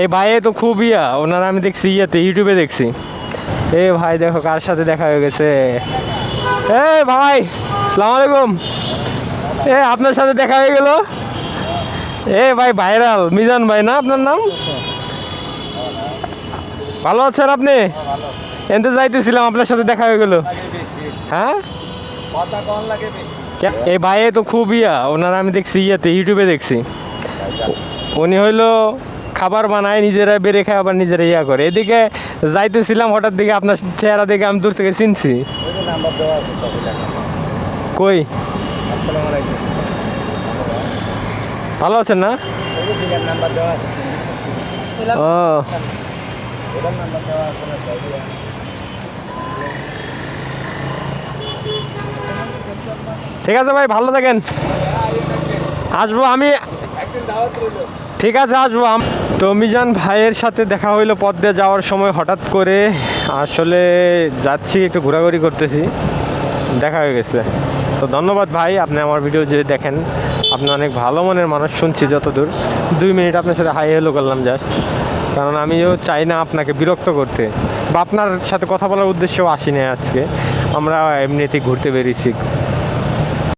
এই ভাই তো খুব ইয়া। ওনারা আমি দেখছি ইয়েতে, ইউটিউবে দেখছি। এ ভাই, দেখো কার সাথে দেখা হয়ে গেছে। এ ভাই, সালাম আলাইকুম। এ, আপনার সাথে দেখা হয়ে গেল। এ ভাই, ভাইরাল, মিজান ভাই না আপনার নাম? ভালো আছেন আপনি? এনতে যাইতেছিলাম, আপনার সাথে দেখা হয়ে গেল। হ্যাঁ? এই ভাই তো খুব ইয়া। ওনারা আমি দেখছি ইয়েতে, ইউটিউবে দেখছি। উনি হইল খাবার বানায় নিজেরা বেড়ে খায় আবার নিজেরা ইয়া করে। এদিকে যাইতেছিলাম হঠাৎ দিকে আপনার চেহারা দেখে আমি দূর থেকে চিনছি। কই? ভালো আছেন না? ও। ঠিক আছে ভাই ভালো থাকেন। আসব আমি ঠিক আছে, আসব তো মিজান ভাইয়ের সাথে দেখা হইল পথ দিয়ে যাওয়ার সময় হঠাৎ করে। আসলে যাচ্ছি, একটু ঘোরাঘুরি করতেছি। দেখা হয়ে গেছে। তো ধন্যবাদ ভাই, আপনি আমার ভিডিও যদি দেখেন, আপনি অনেক ভালো মনের মানুষ, শুনছি যতদূর। দুই মিনিট আপনার সাথে হাই হেলো করলাম জাস্ট কারণ আমিও চাই না আপনাকে বিরক্ত করতে। বা আপনার সাথে কথা বলার উদ্দেশ্যেও আসি না আজকে। আমরা এমনিতেই ঘুরতে বেরিয়েছি।